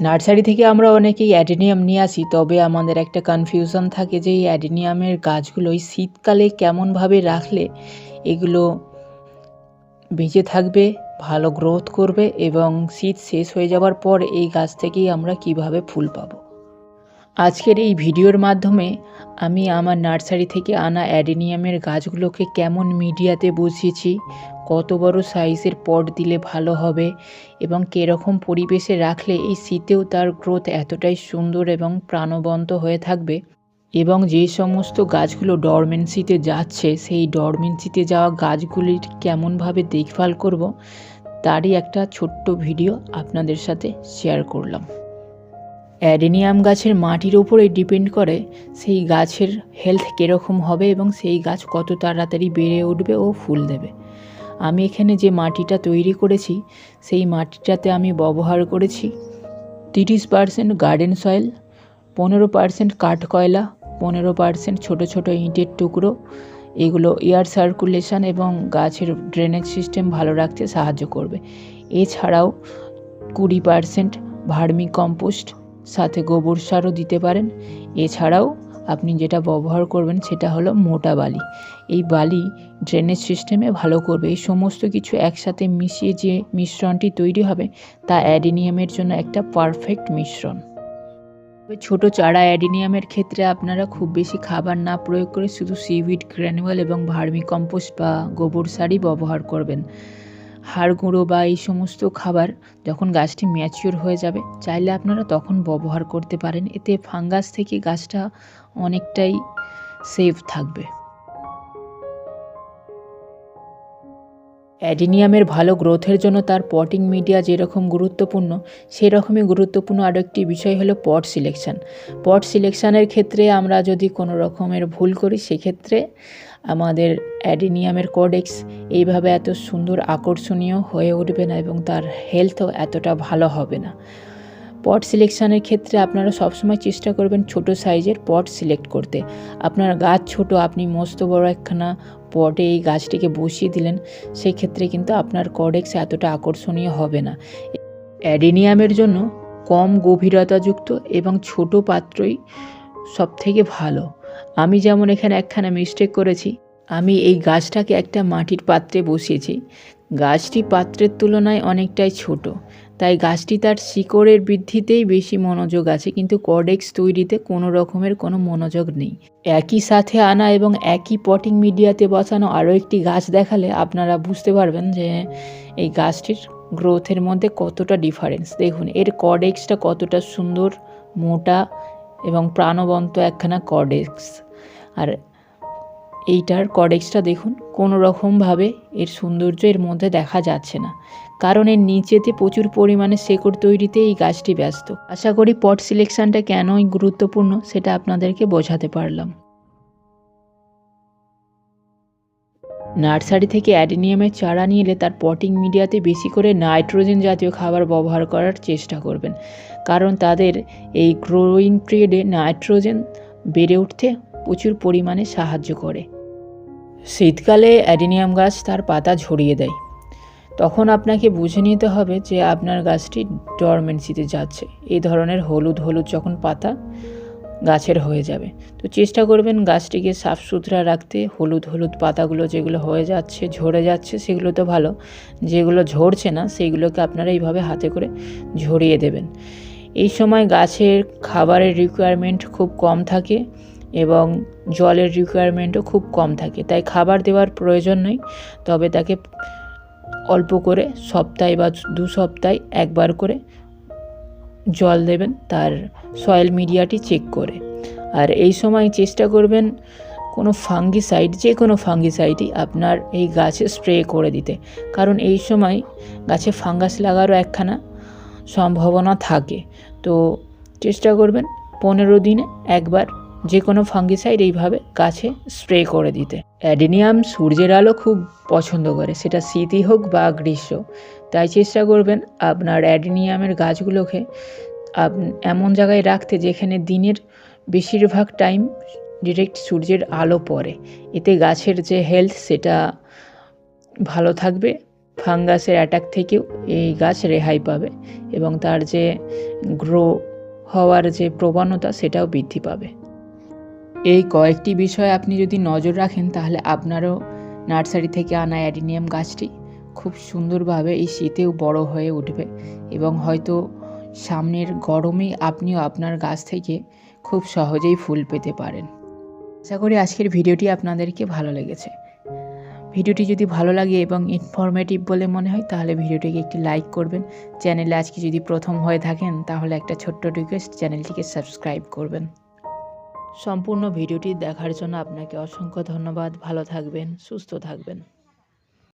Nursery থেকে আমরা অনেকেই অ্যাডেনিয়াম নিয়ে আসি, তবে আমাদের একটা কনফিউশন থাকে যে এই অ্যাডেনিয়ামের গাছগুলো এই শীতকালে কেমনভাবে রাখলে এগুলো বেঁচে থাকবে, ভালো গ্রোথ করবে এবং শীত শেষ হয়ে যাওয়ার পর এই গাছ থেকেই আমরা কীভাবে ফুল পাবো। আজকের এই ভিডিওর মাধ্যমে আমি আমার নার্সারি থেকে আনা অ্যাডেনিয়ামের গাছগুলোকে কেমন মিডিয়াতে বসিয়েছি, কত বড় সাইজের পট দিলে ভালো হবে এবং কীরকম পরিবেশে রাখলে এই শীতেও তার গ্রোথ এতটাই সুন্দর এবং প্রাণবন্ত হয়ে থাকবে এবং যে সমস্ত গাছগুলো ডরমেন্সিতে যাচ্ছে, সেই ডরমেন্সিতে যাওয়া গাছগুলির কেমনভাবে দেখভাল করব, তারই একটা ছোট্ট ভিডিও আপনাদের সাথে শেয়ার করলাম। অ্যাডেনিয়াম গাছের মাটির ওপরে ডিপেন্ড করে সেই গাছের হেলথ কীরকম হবে এবং সেই গাছ কত তাড়াতাড়ি বেড়ে উঠবে ও ফুল দেবে। আমি এখানে যে মাটিটা তৈরি করেছি, সেই মাটিটাতে আমি ব্যবহার করেছি তিরিশ পারসেন্ট গার্ডেন সয়েল, পনেরো পারসেন্ট কাঠকয়লা পনেরো পারসেন্ট ছোটো ছোটো ইঁটের টুকরো। এগুলো এয়ার সার্কুলেশন এবং গাছের ড্রেনেজ সিস্টেম ভালো রাখতে সাহায্য করবে। এছাড়াও কুড়ি পারসেন্ট ভার্মি কম্পোস্ট সাথে গোবর সারও দিতে পারেন। এছাড়াও আপনি যেটা ব্যবহার করবেন সেটা হলো মোটা বালি। এই বালি ড্রেনেজ সিস্টেমে ভালো করবে। এই সমস্ত কিছু একসাথে মিশিয়ে যে মিশ্রণটি তৈরি হবে, তা অ্যাডিনিয়ামের জন্য একটা পারফেক্ট মিশ্রণ। ছোটো চারা অ্যাডিনিয়ামের ক্ষেত্রে আপনারা খুব বেশি খাবার না প্রয়োগ করে শুধু সিভিড গ্র্যানুয়াল এবং ভার্মি কম্পোস্ট বা গোবর সারই ব্যবহার করবেন। হাড় গুঁড়ো বা এই সমস্ত খাবার যখন গাছটি ম্যাচিওর হয়ে যাবে, চাইলে আপনারা তখন ব্যবহার করতে পারেন। এতে ফাঙ্গাস থেকে গাছটা অনেকটাই সেফ থাকবে। অ্যাডিনিয়ামের ভালো গ্রোথের জন্য তার পটিং মিডিয়া যেরকম গুরুত্বপূর্ণ, সেরকমই গুরুত্বপূর্ণ আরও একটি বিষয় হলো পট সিলেকশান পট সিলেকশানের ক্ষেত্রে আমরা যদি কোনো রকমের ভুল করি, সেক্ষেত্রে আমাদের অ্যাডিনিয়ামের কোডেক্স এইভাবে এত সুন্দর আকর্ষণীয় হয়ে উঠবে না এবং তার হেলথও এতটা ভালো হবে না। পট সিলেকশানের ক্ষেত্রে আপনারা সবসময় চেষ্টা করবেন ছোট সাইজের পট সিলেক্ট করতে। আপনার গাছ ছোট, আপনি মস্ত বড় একখানা পটে এই গাছটিকে বসিয়ে দিলেন সেই ক্ষেত্রে কিন্তু আপনার কডেক্স এতটা আকর্ষণীয় হবে না। অ্যাডিনিয়ামের জন্য কম গভীরতাযুক্ত এবং ছোট পাত্রই সব থেকে ভালো। আমি যেমন এখানে একখানা মিস্টেক করেছি, আমি এই গাছটাকে একটা মাটির পাত্রে বসিয়েছি। গাছটি পাত্রের তুলনায় অনেকটাই ছোট, তাই গাছটি তার শিকড়ের বৃদ্ধিতেই বেশি মনোযোগ আছে, কিন্তু কডেক্স তৈরিতে কোনো রকমের কোনো মনোযোগ নেই। একই সাথে আনা এবং একই পটিং মিডিয়াতে বসানো আরও একটি গাছ দেখালে আপনারা বুঝতে পারবেন যে এই গাছটির গ্রোথের মধ্যে কতটা ডিফারেন্স দেখুন, এর কডেক্সটা কতটা সুন্দর, মোটা এবং প্রাণবন্ত একখানা কডেক্স আর এইটার কডেক্সটা দেখুন, কোনো রকমভাবে এর সৌন্দর্য এর মধ্যে দেখা যাচ্ছে না। কারণ এর নিচেতে প্রচুর পরিমাণে শেকড় তৈরিতে এই গাছটি ব্যস্ত। আশা করি পট সিলেকশানটা কেনই গুরুত্বপূর্ণ, সেটা আপনাদেরকে বোঝাতে পারলাম। নার্সারি থেকে অ্যাডিনিয়ামের চারা নিয়ে এলে তার পটিং মিডিয়াতে বেশি করে নাইট্রোজেন জাতীয় খাবার ব্যবহার করার চেষ্টা করবেন। কারণ তাদের এই গ্রোয়িং পিরিয়ডে নাইট্রোজেন বেড়ে উঠতে প্রচুর পরিমাণে সাহায্য করে। শীতকালে অ্যাডিনিয়াম গাছ তার পাতা ঝরিয়ে দেয়। তখন আপনাকে বুঝে নিতে হবে যে আপনার গাছটি ডরমেন্সিতে যাচ্ছে। এই ধরনের হলুদ হলুদ যখন পাতা গাছের হয়ে যাবে। তো চেষ্টা করবেন গাছটিকে সাফ সুতরা রাখতে। হলুদ হলুদ পাতাগুলো যেগুলো হয়ে যাচ্ছে, ঝরে যাচ্ছে, সেগুলো তো ভালো। যেগুলো ঝরছে না, সেইগুলোকে আপনারা এইভাবে হাতে করে ঝরিয়ে দেবেন। এই সময় গাছের খাবারের রিকোয়ারমেন্ট খুব কম থাকে এবং জলের রিকোয়ারমেন্টও খুব কম থাকে। তাই খাবার দেওয়ার প্রয়োজন নেই, তবে তাকে অল্প করে সপ্তাহে বা দু সপ্তাহে একবার করে জল দেবেন তার সয়েল মিডিয়াটি চেক করে। আর এই সময় চেষ্টা করবেন কোনো ফাঙ্গিসাইড যে কোনো ফাঙ্গিসাইডই আপনার এই গাছে স্প্রে করে দিতে। কারণ এই সময় গাছে ফাঙ্গাস লাগারও একখানা সম্ভাবনা থাকে। তো চেষ্টা করবেন পনেরো দিনে একবার যে কোনো ফাঙ্গিসাইড এইভাবে গাছে স্প্রে করে দিতে। অ্যাডেনিয়াম সূর্যের আলো খুব পছন্দ করে, সেটা শীতই হোক বা গ্রীষ্ম। তাই চেষ্টা করবেন আপনার অ্যাডেনিয়ামের গাছগুলোকে আপ, এমন জায়গায় রাখতে যেখানে দিনের বেশিরভাগ টাইম ডিরেক্ট সূর্যের আলো পড়ে। এতে গাছের যে হেলথ, সেটা ভালো থাকবে। ফাঙ্গাসের অ্যাটাক থেকেও এই গাছ রেহাই পাবে এবং তার যে গ্রো হওয়ার যে প্রবণতা, সেটাও বৃদ্ধি পাবে। এই কয়েকটি বিষয়ে আপনি যদি নজর রাখেন, তাহলে আপনারও নার্সারি থেকে আনা অ্যাডিনিয়াম গাছটি খুব সুন্দরভাবে এই শীতেও বড় হয়ে উঠবে এবং হয়তো সামনের গরমেই আপনিও আপনার গাছ থেকে খুব সহজেই ফুল পেতে পারেন। আশা করি আজকের ভিডিওটি আপনাদেরকে ভালো লেগেছে। ভিডিওটি যদি ভালো লাগে এবং ইনফরমেটিভ বলে মনে হয়, তাহলে ভিডিওটিকে একটি লাইক করবেন। চ্যানেলে আজকে যদি প্রথম হয়ে থাকেন, তাহলে একটা ছোট্ট রিকোয়েস্ট চ্যানেলটিকে সাবস্ক্রাইব করবেন। সম্পূর্ণ ভিডিওটি দেখার জন্য আপনাকে অসংখ্য ধন্যবাদ। ভালো থাকবেন সুস্থ থাকবেন।